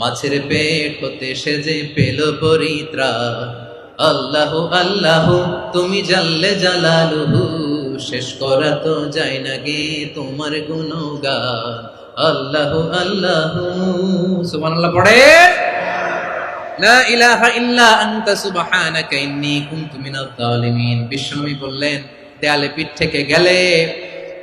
মাছের পেট হতে সেজে পেল পরিত্রা। আল্লাহ আল্লাহ, তুমি জানলে জালালুহু, শেষ করা তো যায় না গে তোমার গুণগান। আল্লাহ আল্লাহ। সুবহানাল্লাহ, পড়ে। লা ইলাহা ইল্লা আনতা, সুবহানাকা ইন্নী কুনতু মিনাজ জালিমিন বিশ্বনবী বললেন, দেয়ালে পিঠ থেকে গেলে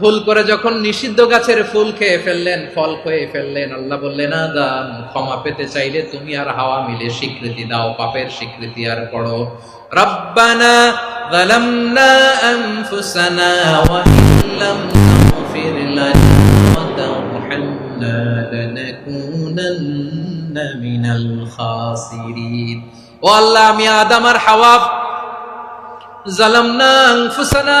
ভুল করে যখন নিষিদ্ধ গাছের ফুল খেয়ে ফেললেন ফল খেয়ে ফেললেন আল্লাহ বললেন আদম ক্ষমা পেতে চাইলে তুমি আর হাওয়া মিলে স্বীকৃতি দাও পাপের স্বীকৃতি আর পড়ো রব্বানা ظلمنا أنفسنا وإن لم تغفر لنا وترحمنا لنكون لنكونن من الخاسرين ও আল্লাহ আমি আদম আর হাওয়া জালামনা আনফুসানা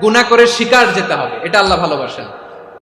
গুনাহ করে শিকার যেতে হবে। এটা আল্লাহ ভালোবাসেন।